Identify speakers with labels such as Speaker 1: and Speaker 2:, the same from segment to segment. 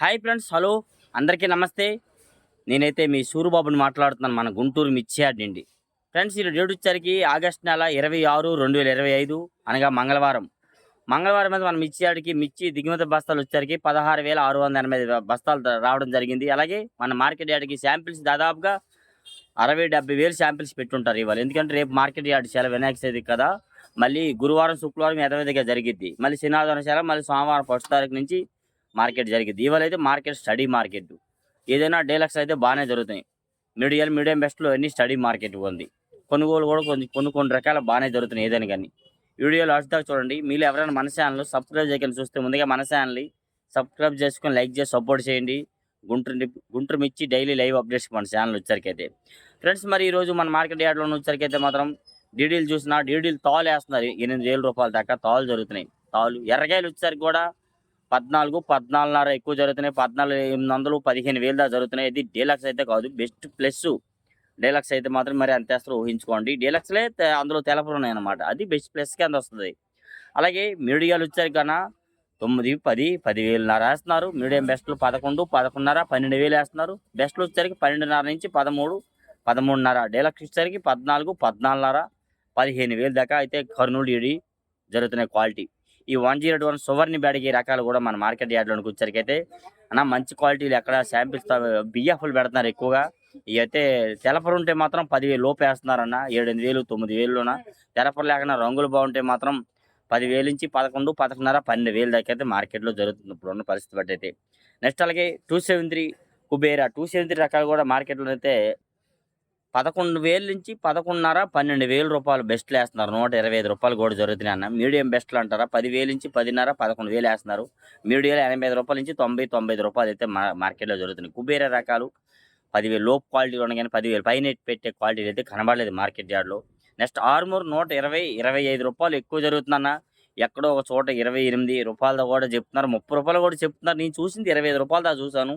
Speaker 1: Hi friends hello. అందరికీ నమస్తే. నేనైతే మీ సూరుబాబుని మాట్లాడుతున్నాను మన గుంటూరు మిర్చియాడ్ నుండి. ఫ్రెండ్స్ ఈ డేట్ వచ్చరికి ఆగస్ట్ నెల ఇరవై ఆరు రెండు వేల ఇరవై ఐదు అనగా మంగళవారం. మంగళవారం మీద మన మిర్చియాడికి మిర్చి దిగుమతి బస్తాలు వచ్చరికి పదహారు వేల ఆరు వందల ఎనభై బస్తాలు రావడం జరిగింది. అలాగే మన మార్కెట్ యార్డ్కి శాంపిల్స్ దాదాపుగా అరవై డెబ్బై వేలు శాంపిల్స్ పెట్టుంటారు ఇవాళ. ఎందుకంటే రేపు మార్కెట్ యార్డ్ చాలా వినాయక చవితి కదా. మళ్ళీ గురువారం శుక్రవారం యథావిధిగా జరిగిద్ది. మళ్ళీ శనివారం చాలా మళ్ళీ సోమవారం ఫస్ట్ తారీఖు నుంచి మార్కెట్ జరిగింది. ఇవాళ అయితే మార్కెట్ స్టడీ మార్కెట్. ఏదైనా డీలక్స్ అయితే బాగానే జరుగుతాయి మీడియం మీడియం బెస్ట్లో అన్ని స్టడీ మార్కెట్ ఉంది. కొనుగోలు కూడా కొన్ని కొన్ని కొన్ని రకాల బాగానే జరుగుతున్నాయి ఏదైనా కానీ. వీడియో లాస్ట్ దాకా చూడండి. మీరు ఎవరైనా మన ఛానల్ సబ్స్క్రైబ్ చేయకుండా చూస్తే ముందుగా మన ఛానల్ని సబ్స్క్రైబ్ చేసుకొని లైక్ చేసి సపోర్ట్ చేయండి. గుంటూరు ని- Guntur mirchi daily live updates మన ఛానల్ వచ్చరికైతే ఫ్రెండ్స్ మరి ఈరోజు మన మార్కెట్ యార్డ్లో వచ్చరికైతే మాత్రం డీడీలు చూసినా డీడీలు తాలు వేస్తున్నారు ఎనిమిది వేల రూపాయల దాకా తాలు జరుగుతున్నాయి. తాలు ఎర్రగాయలు వచ్చేసరికి కూడా పద్నాలుగు పద్నాలుగున్నర ఎక్కువ జరుగుతున్నాయి. పద్నాలుగు ఎనిమిది వందలు పదిహేను వేలు దాకా జరుగుతున్నాయి. ఇది డీలక్స్ అయితే కాదు బెస్ట్ ప్లస్. డీలక్స్ అయితే మాత్రం మరి అంత వేస్తారో ఊహించుకోండి. డీలక్స్లే అందులో తెలపలు ఉన్నాయన్నమాట. అది బెస్ట్ ప్లస్కి అంత వస్తుంది. అలాగే మీడియాలు వచ్చారు కన్నా తొమ్మిది పది పదివేలున్నర వేస్తున్నారు. మీడియం బెస్ట్లు పదకొండు పదకొండున్నర పన్నెండు వేలు వేస్తున్నారు. బెస్ట్లు వచ్చేసరికి పన్నెండున్నర నుంచి పదమూడు పదమూడున్నర. డీలక్స్ వచ్చేసరికి పద్నాలుగు పద్నాలుగున్నర పదిహేను వేలు దాకా అయితే కర్నూలు ఇడి జరుగుతున్నాయి క్వాలిటీ. ఈ వన్ జీరో వన్ సువర్ణ బ్యాడికి రకాలు కూడా మన మార్కెట్ యార్డ్లోకి వచ్చరికి అన్న మంచి క్వాలిటీలు ఎక్కడ శాంపిల్స్ బియ్యఫుల్ పెడుతున్నారు ఎక్కువగా. ఇవి అయితే తెలపరు ఉంటే మాత్రం పదివేలు లోపు వేస్తున్నారన్న ఏడెనిమిది వేలు తొమ్మిది వేలున తెలపరు లేకుండా రంగులు బాగుంటే మాత్రం పదివేలు నుంచి పదకొండు పదకొండున్నర పన్నెండు వేలు దాకా అయితే మార్కెట్లో జరుగుతుంది ఇప్పుడు ఉన్న పరిస్థితి బట్టి అయితే. నెక్స్ట్ అలాగే two seven three Kubera two seven three రకాలు కూడా మార్కెట్లో అయితే పదకొండు వేల నుంచి పదకొండున్నర పన్నెండు వేల రూపాయలు బెస్ట్లు వేస్తున్నారు. నూట ఇరవై ఐదు రూపాయలు కూడా జరుగుతున్నాయి అన్న. మీడియం బెస్ట్లు అంటారా? పదివేలు నుంచి పదిన్నర పదకొండు వేలు వేస్తున్నారు. మీడియం ఎనభై ఐదు రూపాయల నుంచి తొంభై తొంభై ఐదు రూపాయలు అయితే మార్కెట్లో జరుగుతున్నాయి. కుబేర రకాలు పదివేలు లో క్వాలిటీ ఉండగానే కానీ పదివేలు. పైన పెట్టే క్వాలిటీ అయితే కనబడలేదు మార్కెట్ యార్డ్లో. నెక్స్ట్ ఆర్మూర్ నూట ఇరవై ఇరవై ఐదు రూపాయలు ఎక్కువ జరుగుతుందన్న ఎక్కడో ఒక చోట ఇరవై ఎనిమిది రూపాయలతో కూడా చెప్తున్నారు. ముప్పై రూపాయలు కూడా చెప్తున్నారు. నేను చూసింది ఇరవై ఐదు రూపాయలు చూశాను.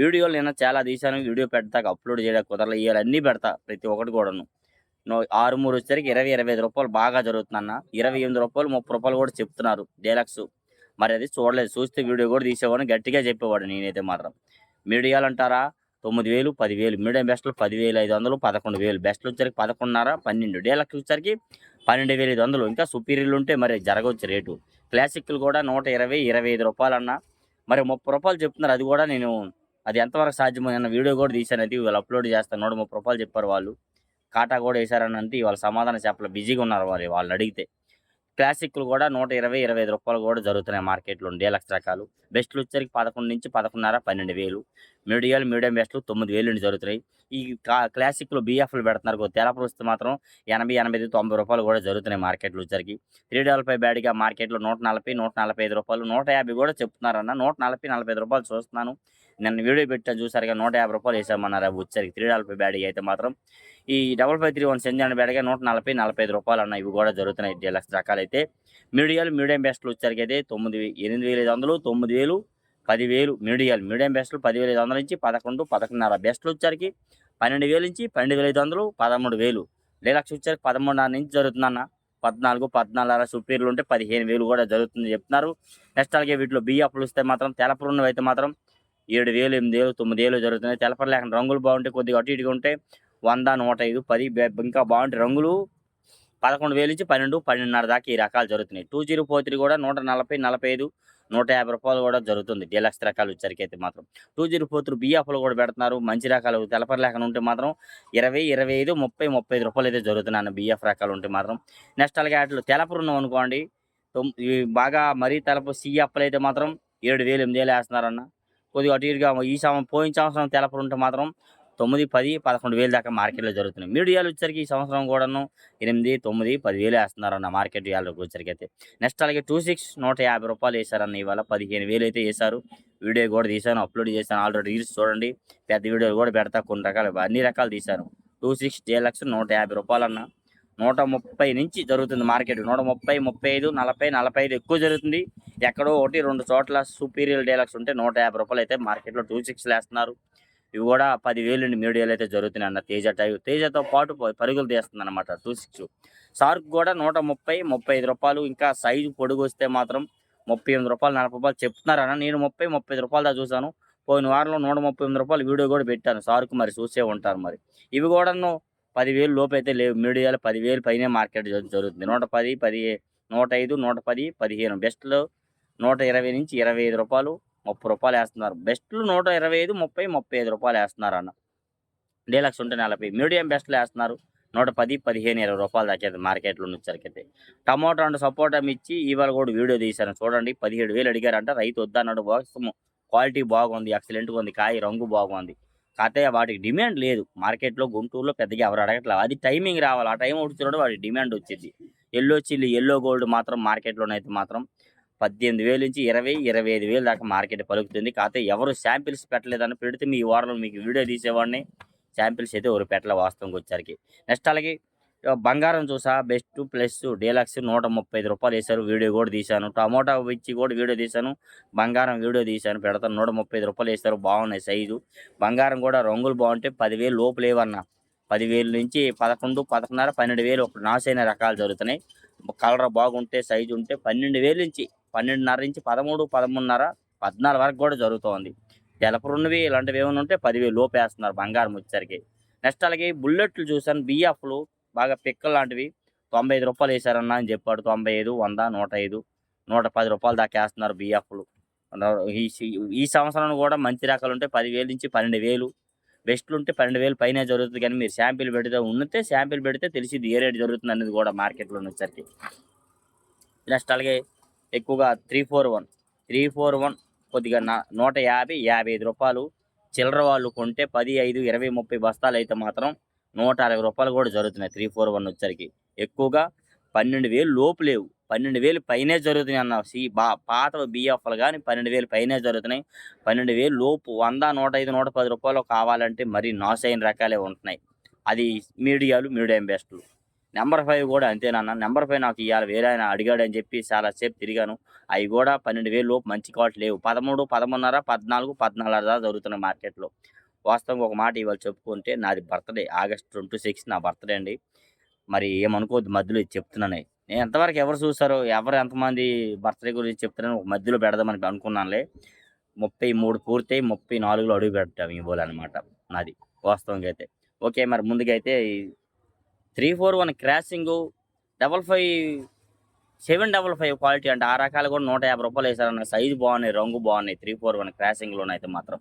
Speaker 1: వీడియోలు నేను చాలా తీశాను. వీడియో పెడతాక అప్లోడ్ చేయడానికి కుదరలే ఇవాళ అన్నీ పెడతా ప్రతి ఒక్కటి కూడాను. ఆరు మూడు వచ్చేసరికి ఇరవై ఇరవై ఐదు రూపాయలు బాగా జరుగుతుందన్న. ఇరవై ఎనిమిది రూపాయలు ముప్పై రూపాయలు కూడా చెప్తున్నారు డీలక్స్. మరి అది చూడలేదు చూస్తే వీడియో కూడా తీసేవాడిని గట్టిగా చెప్పేవాడు నేనైతే మాత్రం. మీడియాలు అంటారా? తొమ్మిది వేలు పదివేలు మీడియం బెస్ట్లు పదివేలు ఐదు వందలు పదకొండు వేలు. బెస్ట్లు వచ్చరికి పదకొండున్నర పన్నెండు. డీలక్స్ వచ్చరికి పన్నెండు వేల ఐదు వందలు. ఇంకా సుపీరియర్లు ఉంటే మరి జరగవచ్చు రేటు. క్లాసిక్లు కూడా నూట ఇరవై ఇరవై ఐదు రూపాయలు అన్న మరి ముప్పై రూపాయలు చెప్తున్నారు అది కూడా నేను అది ఎంతవరకు సాధ్యమో నిన్న వీడియో కూడా తీశాను. అది ఇవాళ అప్లోడ్ చేస్తాను. నూట ముప్పై రూపాయలు చెప్పారు వాళ్ళు. కాటా కూడా వేశారని అంటే ఇవాళ సమాధానం చేపలు బిజీగా ఉన్నారు వాళ్ళు వాళ్ళని అడిగితే. క్లాసిక్లు కూడా నూట ఇరవై ఇరవై ఐదు రూపాయలు కూడా జరుగుతున్నాయి మార్కెట్లో లక్ష రకాలు. బెస్ట్లు వచ్చరికి పదకొండు నుంచి పదకొండున్నర పన్నెండు వేలు. మీడియాలు మీడియం బెస్ట్లు తొమ్మిది వేలు నుండి జరుగుతున్నాయి. ఈ కా- క్లాసిక్లు బీఎఫ్లు పెడుతున్నారు కొద్ది తెలపలు వస్తే మాత్రం ఎనభై ఎనభై ఐదు తొంభై రూపాయలు కూడా జరుగుతున్నాయి మార్కెట్లు వచ్చరికి త్రీ డబల్ బ్యాడ్గా మార్కెట్లో నూట నలభై నూట నలభై ఐదు రూపాయలు నూట యాభై కూడా చెప్తున్నారన్న నూట నలభై నలభై ఐదు రూపాయలు చూస్తున్నాను. నన్ను వీడియో పెట్టాను చూసారుగా నూట యాభై రూపాయలు వేసామన్నారు అవి వచ్చరికి త్రీ డబల్ ఫైవ్ అయితే మాత్రం ఈ డబల్ ఫైవ్ త్రీ వన్ సెంజన్ బ్యాడ్గా నూట నలభై నలభై ఐదు రూపాయలు అన్న ఇవి కూడా జరుగుతున్నాయి డీలక్స్ రకాలైతే. మీడియాలు మీడియం బెస్ట్లు వచ్చరికి అయితే తొమ్మిది ఎనిమిది వేల ఐదు వందలు తొమ్మిది వేలు పదివేలు మీడియాలు. మీడియం బెస్ట్లు పదివేల ఐదు వందల నుంచి పదకొండు పదకొండున్నర బెస్ట్లు వచ్చరికి పన్నెండు వేల నుంచి పన్నెండు వేల ఐదు వందలు పదమూడు వేలు. డీలక్స్ వచ్చరికి పదమూడున్నర నుంచి జరుగుతుందన్న పద్నాలుగు పద్నాలుగున్నర సుపీరియర్లు ఉంటే పదిహేను వేలు కూడా జరుగుతుంది చెప్తున్నారు. నెక్స్ట్ అలాగే వీటిలో బియ్యప్పులు వస్తే మాత్రం తెలపరున్నవి అయితే మాత్రం ఏడు వేలు ఎనిమిది వేలు తొమ్మిది వేలు జరుగుతున్నాయి. తెలపర లేకుండా రంగులు బాగుంటే కొద్దిగా అటు ఇటుగా ఉంటే వంద నూట ఐదు పది ఇంకా బాగుంటే రంగులు పదకొండు వేలు నుంచి పన్నెండు పన్నెండున్నర దాకా ఈ రకాలు జరుగుతున్నాయి. టూ జీరో ఫోర్ త్రీ కూడా నూట నలభై నలభై ఐదు నూట యాభై రూపాయలు కూడా జరుగుతుంది. డీలక్స్ రకాలు వచ్చరికైతే మాత్రం. టూ జీరో ఫోర్ త్రీ బియ్యాపులు కూడా పెడుతున్నారు. మంచి రకాలు తెలపర లేకుండా ఉంటే మాత్రం ఇరవై ఇరవై ఐదు ముప్పై ముప్పై ఐదు రూపాయలు అయితే జరుగుతున్నాను బిఎఫ్ రకాలు ఉంటే మాత్రం. నెక్స్ట్ అలాగే వాటిలో తెలపరు ఉన్నాం అనుకోండి. బాగా మరీ తెలప సీఎఫ్లు అయితే మాత్రం ఏడు వేలు ఎనిమిది వేలు వేస్తున్నారన్న కొద్దిగా అటు ఇటుగా ఈ సంవత్సరం పోయిన సంవత్సరం తెలపరు ఉంటే మాత్రం తొమ్మిది పది పదకొండు వేలు దాకా మార్కెట్లో జరుగుతున్నాయి. మీడియాలు వచ్చరికి ఈ సంవత్సరం కూడాను ఎనిమిది తొమ్మిది పదివేలు వేస్తున్నారన్న మార్కెట్ యాళ్ళకి వచ్చరికి అయితే. నెక్స్ట్ అలాగే టూ సిక్స్ నూట యాభై రూపాయలు వేశారన్న ఇవాళ పదిహేను వేలు అయితే వేశారు. వీడియో కూడా తీశాను అప్లోడ్ చేశాను ఆల్రెడీ రీల్స్ చూడండి పెద్ద వీడియోలు కూడా పెడతా కొన్ని రకాలు అన్ని రకాలు తీశాను. టూ సిక్స్ డీలక్స్ నూట యాభై రూపాయలు అన్న నూట ముప్పై నుంచి జరుగుతుంది మార్కెట్. నూట ముప్పై ముప్పై ఐదు నలభై నలభై ఐదు ఎక్కువ జరుగుతుంది. ఎక్కడో ఒకటి రెండు చోట్ల సుపీరియర్ డీలక్స్ ఉంటే నూట యాభై రూపాయలు అయితే మార్కెట్లో టూ సిక్స్ వేస్తున్నారు ఇవి కూడా పదివేలు నుండి మీడియాలు అయితే జరుగుతున్నాయి అన్న తేజ టైప్ తేజతో పాటు పరుగులు తీస్తుంది అనమాట టూ సిక్స్ సార్క్ కూడా నూట ముప్పై ముప్పై ఐదు రూపాయలు. ఇంకా సైజు పొడుగు వస్తే మాత్రం ముప్పై ఎనిమిది రూపాయలు నలభై రూపాయలు చెప్తున్నారన్న. నేను ముప్పై ముప్పై ఐదు రూపాయలు దా చూశాను. పోయిన వారంలో నూట ముప్పై ఎనిమిది రూపాయలు వీడియో కూడా పెట్టాను. సార్కు మరి చూసే ఉంటారు మరి. ఇవి కూడాను పదివేలు లోపు అయితే లేవు. మీడియాలో పదివేలు పైనే మార్కెట్ జరుగుతుంది. నూట పది పది నూట ఐదు నూట పది పదిహేను. బెస్ట్లో నూట ఇరవై నుంచి ఇరవై ఐదు రూపాయలు ముప్పై రూపాయలు వేస్తున్నారు. బెస్ట్లు నూట ఇరవై ఐదు ముప్పై ముప్పై ఐదు రూపాయలు వేస్తున్నారు అన్న. డీలక్స్ ఉంటే నలభై. మీడియం బెస్ట్లు వేస్తున్నారు. నూట పది పదిహేను ఇరవై రూపాయలు దాకా మార్కెట్లో వచ్చరికైతే టమాటో అండ్ సపోటా మిర్చి ఇవాళ కూడా వీడియో తీశాను. చూడండి పదిహేడు వేలు అడిగారంట. రైతు వద్దన్నాడు వాస్తవం క్వాలిటీ బాగుంది ఎక్సలెంట్గా ఉంది. కాయ రంగు బాగుంది. కాకపోతే వాటికి డిమాండ్ లేదు. మార్కెట్లో గుంటూరులో పెద్దగా ఎవరు అడగట్లేదు. అది టైమింగ్ రావాలి. ఆ టైం వచ్చినప్పుడు వాటికి డిమాండ్ వచ్చింది. ఎల్లో చిల్లి ఎల్లో గోల్డ్ మాత్రం మార్కెట్లోనైతే మాత్రం పద్దెనిమిది వేలు నుంచి ఇరవై ఇరవై ఐదు వేలు దాకా మార్కెట్ పలుకుతుంది. కాకపోతే ఎవరు శాంపిల్స్ పెట్టలేదని పెడితే మీ వారంలో మీకు వీడియో తీసేవాడిని. శాంపిల్స్ అయితే ఎవరు పెట్టలే వాస్తవంగా వచ్చరికి నెక్స్ట్ అలాగే బంగారం చూసా బెస్ట్ ప్లస్ డీలక్స్ నూట ముప్పై ఐదు రూపాయలు వేశారు. వీడియో కూడా తీశాను. టమోటా ఇచ్చి కూడా వీడియో తీశాను. బంగారం వీడియో తీశాను. పెడతాను నూట ముప్పై ఐదు రూపాయలు వేస్తారు బాగున్నాయి సైజు. బంగారం కూడా రంగులు బాగుంటే పదివేలు లోపు లేవన్న. పదివేలు నుంచి పదకొండు పదకొండున్నర పన్నెండు వేలు ఒక నాసైన రకాలు జరుగుతున్నాయి. కలర్ బాగుంటే సైజు ఉంటే పన్నెండు వేలు నుంచి పన్నెండున్నర నుంచి పదమూడు పదమూడున్నర పద్నాలుగు వరకు కూడా జరుగుతోంది. తెలపరున్నవి ఇలాంటివి ఏమైనా ఉంటే పదివేలు లోపు వేస్తున్నారు బంగారం వచ్చేసరికి. నెక్స్ట్ అలాగే బుల్లెట్లు చూసాను బిఎఫ్లు బాగా పిక్కలు లాంటివి. తొంభై ఐదు రూపాయలు వేసారన్న అని చెప్పాడు. తొంభై ఐదు వంద నూట ఐదు నూట పది రూపాయలు దాకా వేస్తున్నారు బిఎఫ్లు ఈ ఈ సంవత్సరం కూడా మంచి రకాలు ఉంటే పదివేలు నుంచి పన్నెండు వేలు బెస్ట్లు ఉంటే పన్నెండు వేలు పైన జరుగుతుంది. కానీ మీరు శాంపిల్ పెడితే ఉంటే శాంపిల్ పెడితే తెలిసింది ఏ రేట్ జరుగుతుంది అనేది కూడా మార్కెట్లో వచ్చరికి నెక్స్ట్ అలాగే ఎక్కువగా three four one three four one కొద్దిగా నా నూట యాభై యాభై ఐదు రూపాయలు చిల్లర వాళ్ళు కొంటే పది ఐదు ఇరవై ముప్పై బస్తాలు అయితే మాత్రం నూట అరవై రూపాయలు కూడా జరుగుతున్నాయి. త్రీ ఫోర్ వన్ వచ్చరికి ఎక్కువగా పన్నెండు వేలు లోపు లేవు. పన్నెండు వేలు పైనే జరుగుతున్నాయి అన్న సి బా పాత బిఎఫ్లు కానీ పన్నెండు వేలు పైనే జరుగుతున్నాయి. పన్నెండు వేలు లోపు వంద నూట ఐదు నూట పది రూపాయలు కావాలంటే మరీ నాస్ అయిన రకాలే ఉంటున్నాయి. అది మీడియాలు మీడియం బెస్ట్లు నెంబర్ ఫైవ్ కూడా అంతేనన్న. నెంబర్ ఫైవ్ నాకు ఇవాళ వేరే ఆయన అడిగాడని చెప్పి చాలా సేపు తిరిగాను. అవి కూడా పన్నెండు వేలు లోపు మంచి క్వాలిటీ లేవు. పదమూడు పదమూడున్నర పద్నాలుగు పద్నాలుగు దాకా జరుగుతున్నాయి మార్కెట్లో. వాస్తవంగా ఒక మాట ఇవాళ చెప్పుకుంటే నాది బర్త్డే ఆగస్ట్ ట్వంటీ సిక్స్ నా బర్త్డే అండి. మరి ఏమనుకోవద్దు మధ్యలో ఇది చెప్తున్నాను. నేను ఎంతవరకు ఎవరు చూసారో ఎవరు ఎంతమంది బర్త్డే గురించి చెప్తున్నాను ఒక మధ్యలో పెడదామని అనుకున్నానులే. ముప్పై మూడు పూర్తయి ముప్పై నాలుగులో అడుగు పెట్టాం ఇవ్వాలన్నమాట నాది వాస్తవంగా అయితే. ఓకే మరి ముందుగా అయితే three four one crossing double five seven double five quality అంటే ఆ రకాలు కూడా నూట యాభై రూపాయలు వేసారన్న సైజు బాగున్నాయి రంగు బాగున్నాయి త్రీ ఫోర్ వన్ క్రాసింగ్లోనైతే మాత్రం.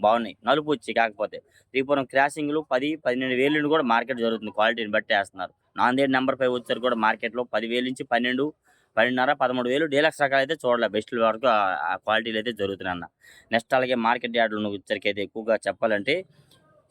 Speaker 1: బాగున్నాయి. నలుపు వచ్చి కాకపోతే. శ్రీపురం క్రాసింగ్లు పది పన్నెండు వేలు నుండి కూడా మార్కెట్ జరుగుతుంది. క్వాలిటీని బట్టి వేస్తున్నారు. నాందేడ్ నెంబర్ ఫైవ్ వచ్చారు కూడా మార్కెట్లో పదివేలు నుంచి పన్నెండు పన్నెండున్నర పదమూడు వేలు డీలక్స్ రకాలు అయితే చూడలే. బెస్ట్ వరకు ఆ- క్వాలిటీలు అయితే జరుగుతున్నాయి అన్న. నెక్స్ట్ అలాగే మార్కెట్ యార్డ్లు వచ్చరికి ఎక్కువగా చెప్పాలంటే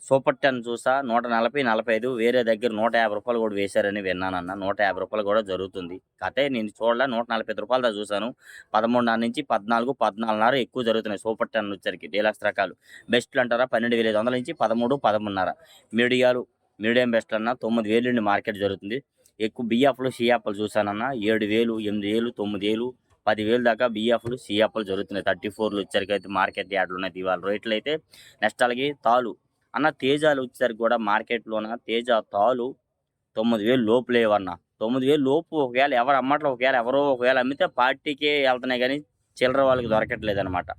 Speaker 1: సూపర్ టెన్ చూసా నూట నలభై నలభై ఐదు వేరే దగ్గర నూట యాభై రూపాయలు కూడా వేశారని విన్నానన్న. నూట యాభై రూపాయలు కూడా జరుగుతుంది. కథే నేను చూడలే నూట నలభై ఐదు రూపాయలు దాకా చూశాను. పదమూడున్నర నుంచి పద్నాలుగు పద్నాలుగున్నర ఎక్కువ జరుగుతున్నాయి సూపర్ టెన్ వచ్చరికి డీలక్స్ రకాలు. బెస్ట్లు అంటారా? పన్నెండు వేల ఐదు వందల నుంచి పదమూడు పదమూడున్నర మీడియాలు మీడియం బెస్ట్ అన్న తొమ్మిది వేలు నుండి మార్కెట్ జరుగుతుంది. ఎక్కువ బియ్యాపులు సియాపులు చూశానన్న. ఏడు వేలు ఎనిమిది వేలు తొమ్మిది వేలు పదివేలు దాకా బియ్యాపులు సియాపులు జరుగుతున్నాయి. థర్టీ ఫోర్లు వచ్చరికైతే మార్కెట్ యార్డ్లు ఉన్నాయి. ఇవాళ రేట్లు అయితే నెక్స్ట్ అలాగే తాలు. అన్న తేజాలు వచ్చేసరికి కూడా మార్కెట్లోన తేజ తాలు తొమ్మిది వేలు లోపు లేవన్న. తొమ్మిది వేలు లోపు ఒకవేళ ఎవరు అమ్మట్లో ఒకవేళ ఎవరో ఒకవేళ అమ్మితే పార్టీకే వెళ్తున్నాయి కానీ చిల్లర వాళ్ళకి దొరకట్లేదు అనమాట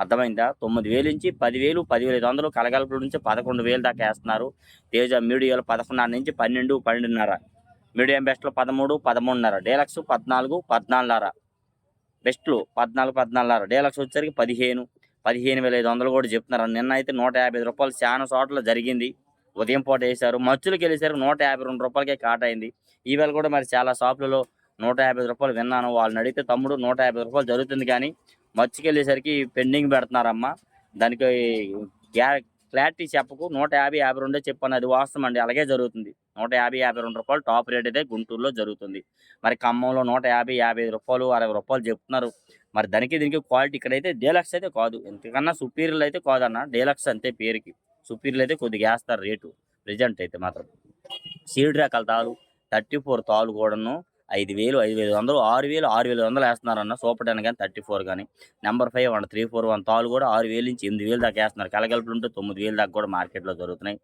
Speaker 1: అర్థమైందా? తొమ్మిది వేలు నుంచి పదివేలు పదివేల ఐదు వందలు కలగలుపుల నుంచి పదకొండు వేలు దాకా వేస్తున్నారు. తేజ మీడియాలో పదకొండున్నర నుంచి పన్నెండు పన్నెండున్నర. మీడియం బెస్ట్లో పదమూడు పదమూడున్నర. డీలక్స్ పద్నాలుగు పద్నాలుగున్నర. బెస్ట్లు పద్నాలుగు పద్నాలుగున్నర. డీలక్స్ వచ్చేసరికి పదిహేను పదిహేను వేల ఐదు వందలు కూడా చెప్తున్నారు. నిన్న అయితే నూట యాభై రూపాయలు చాలా చోట్ల జరిగింది. ఉదయం పూట వేశారు. మచ్చులకు వెళ్ళేసరికి నూట యాభై రెండు రూపాయలకే కాట్ అయింది. ఈవేళ కూడా మరి చాలా షాపులలో నూట యాభై రూపాయలు విన్నాను. వాళ్ళని అడిగితే తమ్ముడు నూట యాభై రూపాయలు జరుగుతుంది కానీ మచ్చుకి వెళ్ళేసరికి పెండింగ్ పెడుతున్నారమ్మా. దానికి గ్యా క్లారిటీ చెప్పకు. నూట యాభై యాభై రెండే చెప్పాను అది వాస్తవం అండి. అలాగే జరుగుతుంది. నూట యాభై యాభై రెండు రూపాయలు టాప్ రేట్ అయితే గుంటూరులో జరుగుతుంది. మరి ఖమ్మంలో నూట యాభై యాభై రూపాయలు అరవై రూపాయలు చెప్తున్నారు. మరి దానికి దీనికి క్వాలిటీ ఇక్కడైతే డీలక్స్ అయితే కాదు. ఎంతకన్నా సుపీరియర్ అయితే కాదన్న. డీలక్స్ అంతే పేరుకి. సుపీరియర్ అయితే కొద్దిగా వేస్తారు రేటు ప్రజెంట్ అయితే మాత్రం. సీడ్ రకాల తాలు థర్టీ ఫోర్ తాలు కూడాను ఐదు వేలు ఐదు వేలు వందలు ఆరు వేలు ఆరు వేలు వందలు వేస్తున్నారన్న. సూపర్ టెన్ కానీ థర్టీ ఫోర్ కానీ number five one three four one తాలు కూడా ఆరు వేలు నుంచి ఎనిమిది వేలు దాకా వేస్తున్నారు. కలగలుపులు ఉంటే తొమ్మిది వేలు దాకా కూడా మార్కెట్లో జరుగుతున్నాయి.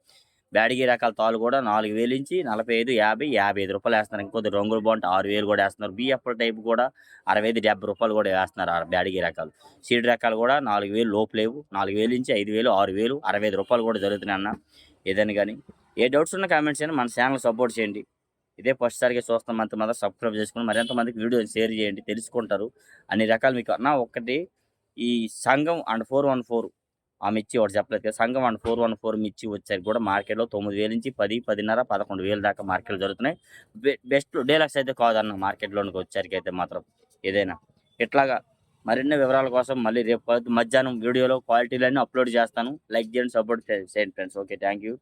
Speaker 1: బ్యాడిగి రకాల తాళ్ళు కూడా నాలుగు వేలు నుంచి నలభై ఐదు యాభై యాభై ఐదు రూపాయలు వేస్తున్నారు. ఇంకొద్ది రంగులు బాగుంటే ఆరు వేలు కూడా వేస్తున్నారు. బిఎఫ్ టైప్ కూడా అరవై ఐదు డెబ్బై రూపాయలు కూడా వేస్తున్నారు ఆ బ్యాడిగి రకాలు. సీడ్ రకాలు కూడా నాలుగు వేలు లోపు లేవు. నాలుగు వేలు నుంచి ఐదు వేలు ఆరు వేలు అరవై ఐదు రూపాయలు కూడా జరుగుతున్నాయి అన్న ఏదని కానీ. ఏ డౌట్స్ ఉన్న కామెంట్స్ అయినా మన ఛానల్ సపోర్ట్ చేయండి. ఇదే ఫస్ట్ సారిగా చూస్తాం అంత మాత్రం సబ్స్క్రైబ్ చేసుకుని మరింత మందికి వీడియో షేర్ చేయండి తెలుసుకుంటారు. అన్ని రకాలు మీకు అన్న ఒకటి ఈ సంఘం అండ్ ఫోర్ వన్ ఫోర్ ఆ మిర్చి ఒకటి చెప్పలేదు కదా. సంఘం వన్ ఫోర్ వన్ ఫోర్ మిర్చి వచ్చారు కూడా మార్కెట్లో తొమ్మిది వేల నుంచి పది పదిన్నర పదకొండు వేల దాకా మార్కెట్లు జరుగుతున్నాయి. బెస్ట్ డీలక్స్ అయితే కాదన్న మార్కెట్లోనికి వచ్చరికి అయితే మాత్రం ఏదైనా. ఇట్లాగా మరిన్ని వివరాల కోసం మళ్ళీ రేపు మధ్యాహ్నం వీడియోలో క్వాలిటీలన్నీ అప్లోడ్ చేస్తాను. లైక్ చేయండి సపోర్ట్ చేయండి ఫ్రెండ్స్. Okay thank you.